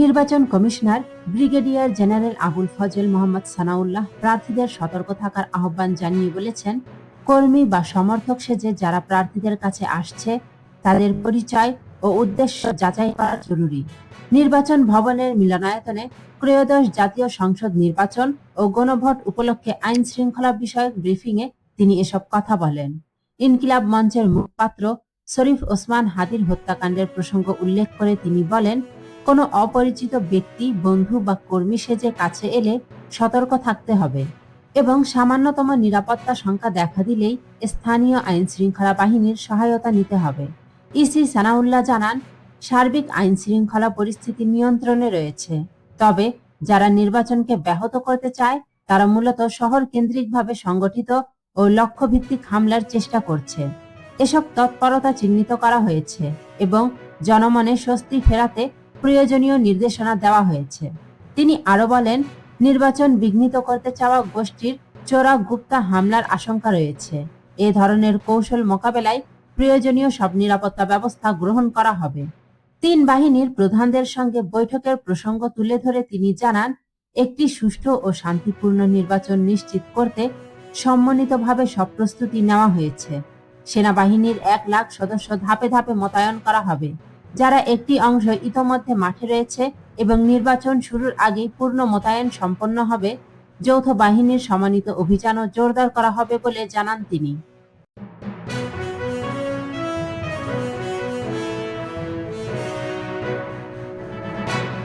নির্বাচন commissioner brigadier general Abul Fazal Mohammad Sanaullah প্রার্থীদের সতর্ক থাকার আহ্বান জানিয়ে বলেছেন, কর্মী বা সমর্থক সেজে যারা প্রার্থীদের কাছে আসছে, তাদের পরিচয় ও উদ্দেশ্য যাচাই করা জরুরি। নির্বাচন ভবনের মিলনায়তনে ত্রয়োদশ জাতীয় সংসদ নির্বাচন ও গণভোট উপলক্ষে আইন শৃঙ্খলা বিষয়ক ব্রিফিংয়ে তিনি এসব কথা বলেন। ইনকিলাব মঞ্চের মুখপাত্র শরীফ ওসমান হাদির হত্যাকাণ্ডের প্রসঙ্গ উল্লেখ করে তিনি বলেন কোনো অপরিচিত ব্যক্তি, বন্ধু বা কর্মী সেজে কাছে এলে সতর্ক থাকতে হবে এবং সামান্যতম নিরাপত্তা সংখ্যা দেখা দিলেই স্থানীয় আইন শৃঙ্খলা বাহিনীর সহায়তা নিতে হবে। ইসি সানাউল্লাহ জানান, সার্বিক আইন শৃঙ্খলা পরিস্থিতি নিয়ন্ত্রণে রয়েছে, তবে যারা নির্বাচনকে ব্যাহত করতে চায়, তারা মূলত শহর কেন্দ্রিকভাবে সংগঠিত ও লক্ষ্যভিত্তিক হামলার চেষ্টা করছে। এসব তৎপরতা চিহ্নিত করা হয়েছে এবং জনমনে স্বস্তি ফেরাতে প্রয়োজনীয় নির্দেশনা দেওয়া হয়েছে। তিনি আরও বলেন, নির্বাচন বিঘ্নিত করতে চাওয়া গোষ্ঠীর চোরা গুপ্তা হামলার আশঙ্কা রয়েছে। এ ধরনের কৌশল মোকাবেলায় প্রয়োজনীয় সব নিরাপত্তা ব্যবস্থা গ্রহণ করা হবে। তিন বাহিনীর প্রধানদের সঙ্গে বৈঠকের প্রসঙ্গ তুলে ধরে তিনি জানান, একটি সুষ্ঠু ও শান্তিপূর্ণ নির্বাচন নিশ্চিত করতে সম্মানিতভাবে সব প্রস্তুতি নেওয়া হয়েছে। সেনাবাহিনীর এক লাখ সদস্য ধাপে ধাপে মোতায়েন করা হবে। যারা একটি অংশ ইতোমধ্যে মাঠে রয়েছে এবং নির্বাচন শুরুর আগেই পূর্ণ মোতায়েন সম্পন্ন হবে, যৌথ বাহিনীর সমন্বিত অভিযানও জোরদার করা হবে বলে জানান তিনি।